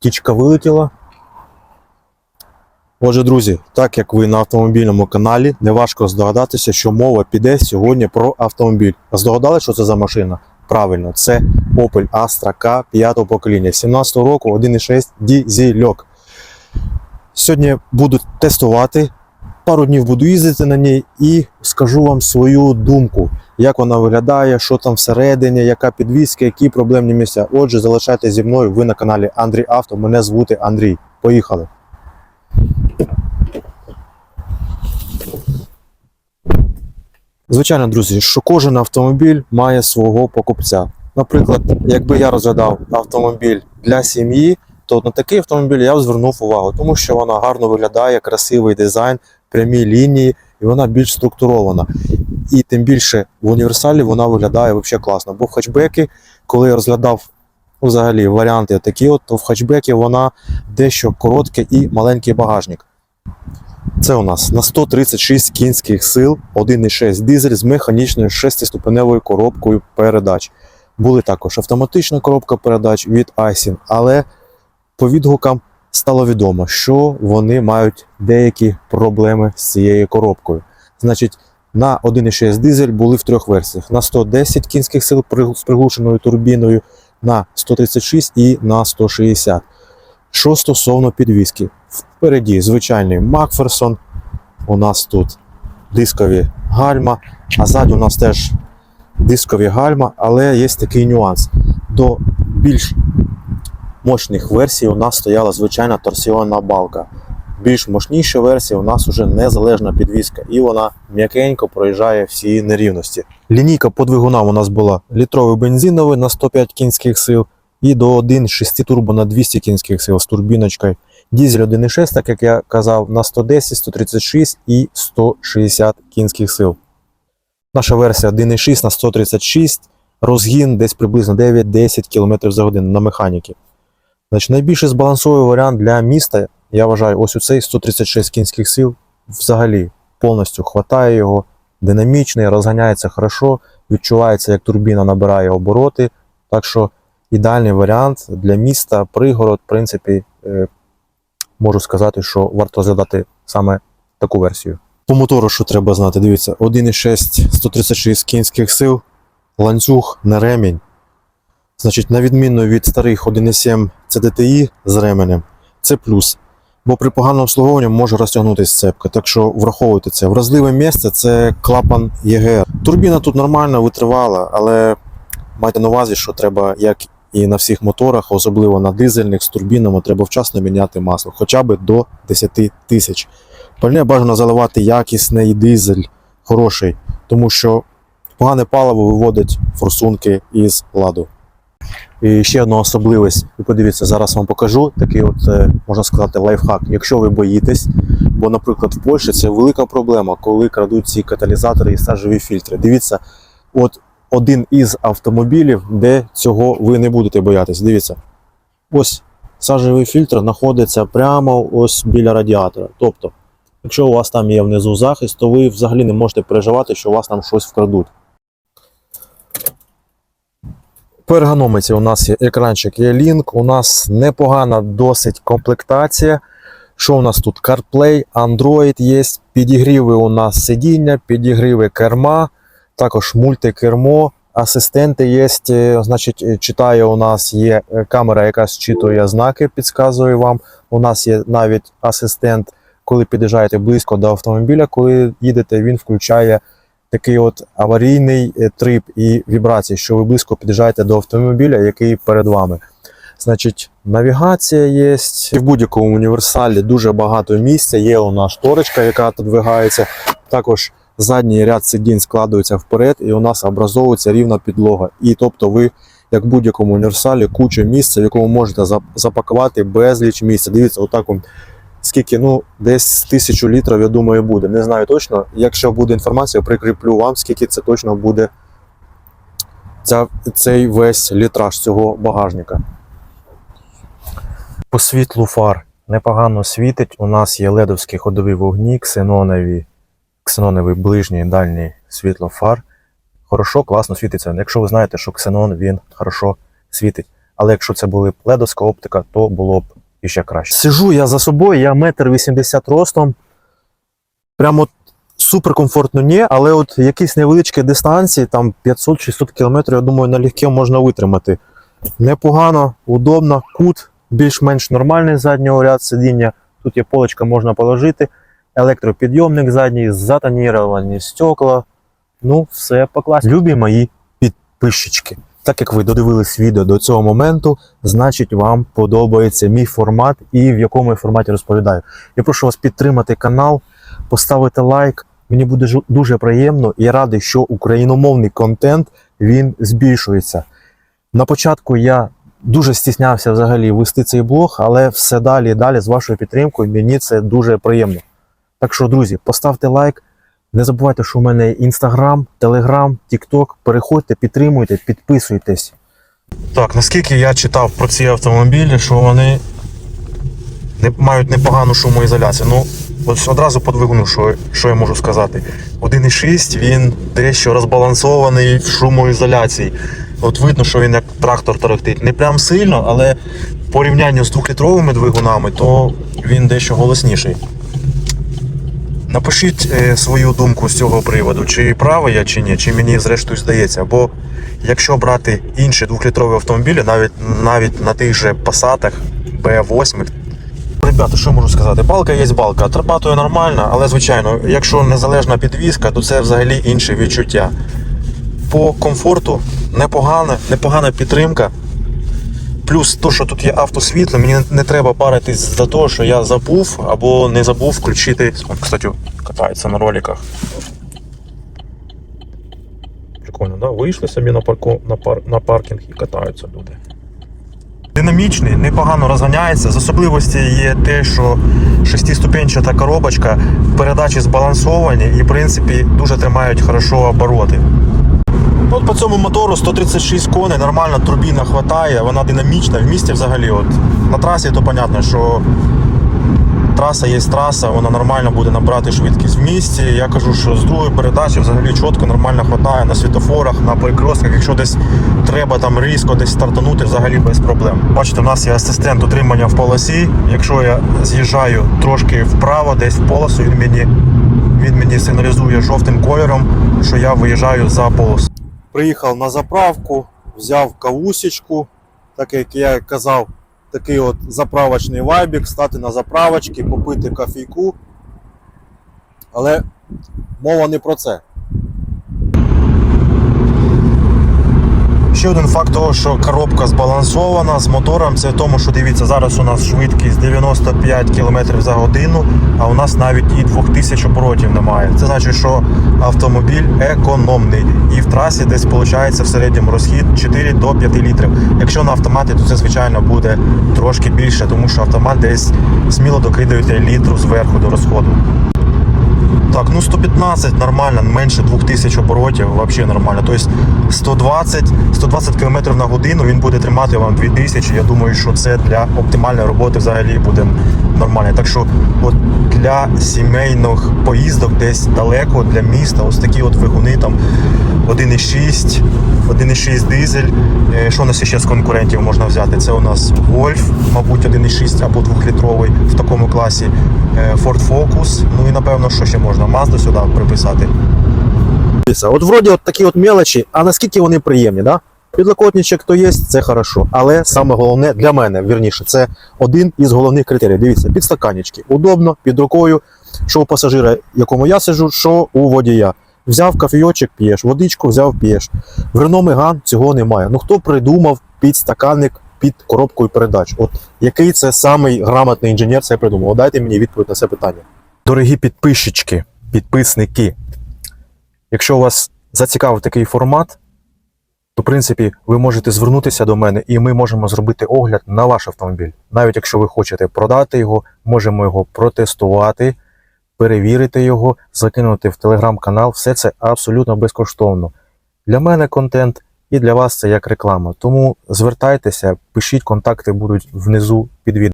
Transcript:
Тічка вилетіла. Отже, друзі, так як ви на автомобільному каналі, неважко здогадатися, що мова піде сьогодні про автомобіль. А Здогадали, що це за машина? Правильно, це Opel Astra K 5 покоління, 17 року, 1.6 дізельок. Сьогодні буду тестувати, пару днів буду їздити на ній і скажу вам свою думку, як вона виглядає, що там всередині, яка підвізка, які проблемні місця. Отже, залишайтеся зі мною. Ви на каналі Андрій Авто. Мене звути Андрій. Поїхали. Звичайно, друзі, що кожен автомобіль має свого покупця. Наприклад, якби я розглядав автомобіль для сім'ї, то на такий автомобіль я б звернув увагу, тому що вона гарно виглядає, красивий дизайн, прямі лінії, і вона більш структурована. І тим більше в універсалі вона виглядає взагалі класно. Бо в хатчбеки, коли я розглядав взагалі варіанти такі, от, то в хатчбекі вона дещо коротке і маленький багажник. Це у нас на 136 кінських сил 1,6 дизель з механічною шестиступеневою коробкою передач. Були також автоматична коробка передач від Aisin, але по відгукам стало відомо, що вони мають деякі проблеми з цією коробкою. Значить, на 1,6 дизель були в трьох версіях: на 110 кінських сил з приглушеною турбіною, на 136 і на 160. Що стосовно підвіски, впереді звичайний Макферсон. У нас тут дискові гальма, а ззаді у нас теж дискові гальма, але є такий нюанс. До більш мощних версій у нас стояла звичайна торсіонна балка. Більш мощніша версія у нас вже незалежна підвіска, і вона м'якенько проїжджає всі нерівності. Лінійка по двигунам у нас була літровий бензиновий на 105 кінських сил і до 1,6 турбо на 200 кінських сил з турбіночкою. Дізель 1,6, так як я казав, на 110, 136 і 160 кінських сил. Наша версія 1,6 на 136, розгін десь приблизно 9-10 км за годину на механіки. Значить, найбільше збалансовий варіант для міста, я вважаю, ось у цей 136 кінських сил взагалі повністю хватає його, динамічний, розганяється хорошо, відчувається, як турбіна набирає обороти. Так що ідеальний варіант для міста, пригород, в принципі, е, можу сказати, що варто розглядати саме таку версію. По мотору, що треба знати, дивіться, 1,6 136 кінських сил, ланцюг на ремінь. Значить, на відміну від старих 1,7 CDTI з ременем, це плюс. Бо при поганому обслуговуванні може розтягнутися цепка. Так що враховуйте це. Вразливе місце це клапан ЄГР. Турбіна тут нормально витривала, але майте на увазі, що треба, як і на всіх моторах, особливо на дизельних з турбінами, треба вчасно міняти масло, хоча б до 10 тисяч. Пальне бажано заливати якісний дизель, хороший, тому що погане паливо виводить форсунки із ладу. І ще одна особливість, ви подивіться, зараз вам покажу такий, от, е, можна сказати, лайфхак. Якщо ви боїтесь, бо, наприклад, в Польщі це велика проблема, коли крадуть ці каталізатори і сажеві фільтри. Дивіться, от один із автомобілів, де цього ви не будете боятися. Дивіться, ось сажевий фільтр знаходиться прямо ось біля радіатора. Тобто, якщо у вас там є внизу захист, то ви взагалі не можете переживати, що у вас там щось вкрадуть. По у нас є екранчик E-Link, у нас непогана досить комплектація. Що у нас тут? CarPlay, Android є, підігріви у нас сидіння, підігріви керма, також мультикермо, асистенти є, значить, читає у нас є е, камера, яка зчитує знаки, підказує вам. У нас є навіть асистент, коли під'їжджаєте близько до автомобіля, коли їдете, він включає такий от аварійний е, трип і вібрації, що ви близько під'їжджаєте до автомобіля, який перед вами. Значить, навігація є. І в будь-якому універсалі дуже багато місця. Є у нас шторочка, яка подвигається. Також задній ряд сидінь складується вперед, і у нас образовується рівна підлога. І тобто ви, як в будь-якому універсалі, куча місця, в якому можете запакувати безліч місця. Дивіться, отак скільки, ну, десь тисячу літрів, я думаю, буде. Не знаю точно. Якщо буде інформація, прикріплю вам, скільки це точно буде ця, цей весь літраж цього багажника. По світлу фар непогано світить. У нас є ледовські ходові вогні, ксенонові, ксеноновий ближній і дальній світло фар. Хорошо, класно світиться. Якщо ви знаєте, що ксенон він хорошо світить. Але якщо це була б ледовська оптика, то було б іще краще. Сижу я за собою, я метр вісімдесят ростом. Прямо от супер комфортно ні, але от якісь невеличкі дистанції, там 500-600 км, я думаю, налегке можна витримати. Непогано, удобно, кут більш-менш нормальний заднього ряд сидіння. Тут є полочка, можна положити. Електропідйомник задній, затоніровані стекла. Ну, все по класі. Любі мої підписчики. Так як ви додивились відео до цього моменту, значить вам подобається мій формат і в якому я форматі розповідаю. Я прошу вас підтримати канал, поставити лайк. Мені буде дуже приємно і радий, що україномовний контент він збільшується. На початку я дуже стіснявся взагалі вести цей блог, але все далі і далі з вашою підтримкою мені це дуже приємно. Так що, друзі, поставте лайк. Не забувайте, що у мене інстаграм, телеграм, тікток. Переходьте, підтримуйте, підписуйтесь. Так, наскільки я читав про ці автомобілі, що вони не, мають непогану шумоізоляцію. Ну, ось одразу по двигуну, що, що я можу сказати. 1.6 він дещо розбалансований в шумоізоляції. От видно, що він як трактор тарахтить. Не прям сильно, але в порівнянні з двохлітровими двигунами, то він дещо голосніший. Напишіть е, свою думку з цього приводу, чи правий я, чи ні, чи мені зрештою здається. Бо якщо брати інші двохлітрові автомобілі, навіть навіть на тих же пасатах B8. Ребята, що можу сказати? Балка є балка, отрабатує нормально, але звичайно, якщо незалежна підвізка, то це взагалі інше відчуття. По комфорту непогана, непогана підтримка. Плюс то, що тут є автосвітло, мені не треба паритись за те, що я забув або не забув включити. О, Кстати, катається на роликах. Прикольно, да? Вийшли собі на, парку, на, пар, на паркінг і катаються люди. Динамічний, непогано розганяється. З особливості є те, що шестиступенчата коробочка, передачі збалансовані і, в принципі, дуже тримають хорошо обороти. От по цьому мотору 136 коней, нормальна турбіна хватає, вона динамічна. В місті взагалі, от на трасі, то понятно, що траса є траса, вона нормально буде набрати швидкість в місті. Я кажу, що з другої передачі взагалі чітко нормально хватає на світофорах, на перекрестках. Якщо десь треба там різко десь стартанути, взагалі без проблем. Бачите, у нас є асистент утримання в полосі. Якщо я з'їжджаю трошки вправо, десь в полосу, він мені, він мені сигналізує жовтим кольором, що я виїжджаю за полосу. Приїхав на заправку, взяв кавусечку, так як я казав, такий от заправочний вайбік, стати на заправочці, попити кофійку. Але мова не про це. Ще один факт того, що коробка збалансована з мотором, це в тому, що дивіться, зараз у нас швидкість 95 км за годину, а у нас навіть і 2000 оборотів немає. Це значить, що автомобіль економний. І в трасі десь виходить в середньому розхід 4 до 5 літрів. Якщо на автоматі, то це звичайно буде трошки більше, тому що автомат десь сміло докидаєте літру зверху до розходу. Так, ну 115 нормально, менше 2000 оборотів, взагалі нормально. Тобто 120, 120 км на годину він буде тримати вам 2000. Я думаю, що це для оптимальної роботи взагалі буде нормально. Так що от для сімейних поїздок десь далеко, для міста, ось такі от двигуни там 1,6, 1,6 дизель. Е, Що у нас ще з конкурентів можна взяти? Це у нас Golf, мабуть, 1,6 або 2-літровий в такому класі. Е, Ford Focus, ну і напевно, що ще можна Mazda сюди приписати. От вроді от такі от мелочі, а наскільки вони приємні, да? Підлокотничок то є, це хорошо. Але саме головне для мене, вірніше, це один із головних критеріїв. Дивіться, підстаканнички. Удобно, під рукою, що у пасажира, якому я сиджу, що у водія. Взяв кофійочок, п'єш, водичку взяв, п'єш. В Renault Megane цього немає. Ну хто придумав підстаканник під коробкою передач? От який це самий грамотний інженер це придумав? Дайте мені відповідь на це питання. Дорогі підписчики, підписники, якщо вас зацікавив такий формат, то в принципі ви можете звернутися до мене, і ми можемо зробити огляд на ваш автомобіль. Навіть якщо ви хочете продати його, можемо його протестувати, перевірити його, закинути в телеграм-канал. Все це абсолютно безкоштовно. Для мене контент і для вас це як реклама. Тому звертайтеся, пишіть, контакти будуть внизу під відео.